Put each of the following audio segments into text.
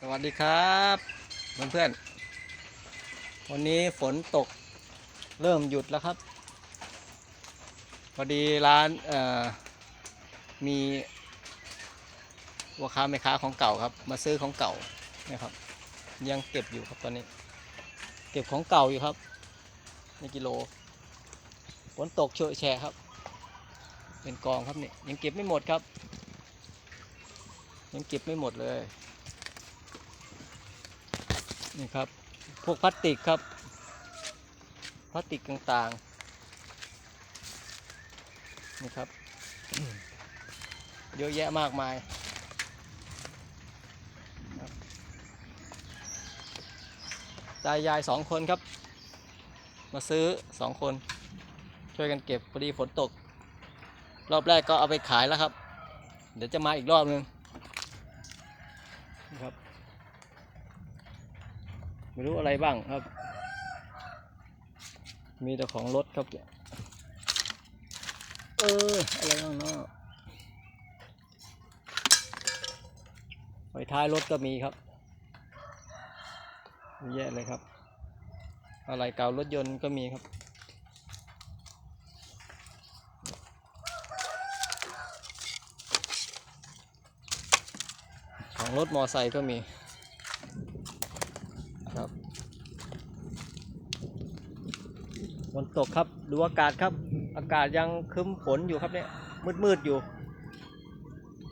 สวัสดีครับเพื่อนๆวันนี้ฝนตกเริ่มหยุดแล้วครับ พอดีร้านมีวัวค้าแม่ค้าของเก่าครับ มาซื้อของเก่านะครับ ยังเก็บอยู่ครับตอนนี้ เก็บของเก่าอยู่ครับในกิโลฝนตกเฉอะแฉะครับ เป็นกองครับเนี่ยยังเก็บไม่หมดครับ ยังเก็บไม่หมดเลย นี่ครับ พวกพลาสติกครับ พลาสติกต่างๆ นี่ครับ เยอะแยะมากมายตายายสองคนครับ มาซื้อสองคน ช่วยกันเก็บพอดีฝนตก รอบแรกก็เอาไปขายแล้วครับ เดี๋ยวจะมาอีกรอบนึงนะครับ ไม่รู้อะไรบ้างครับ มีแต่ของรถครับเนี่ยเออ อะไรบ้างเนาะไฟท้ายรถก็มีครับแยะเลยครับ อะไรเก่ารถยนต์ก็มีครับของรถมอไซค์ก็มี ครับ ฝนตกครับ ดูอากาศครับ อากาศยังคึ้มฝนอยู่ครับเนี่ยมืดมืดๆอยู่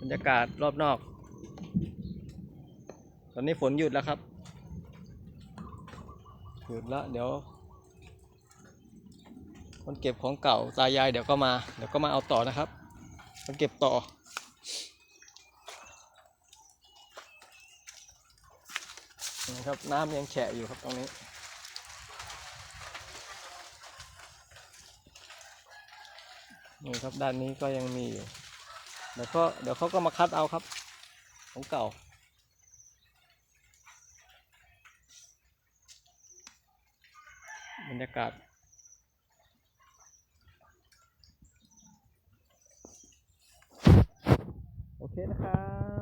บรรยากาศรอบนอก ตอนนี้ฝนหยุดแล้วครับ หยุดแล้วเดี๋ยว คนเก็บของเก่าตายายเดี๋ยวก็มา เดี๋ยวก็มาเอาต่อนะครับคนเก็บต่อนะครับน้ำยังแฉะอยู่ครับตรงนี้ นี่ครับด้านนี้ก็ยังมีอยู่เดี๋ยวเขาเดี๋ยวเขาก็มาคัดเอาครับ ของเก่า บรรยากาศโอเคนะครับ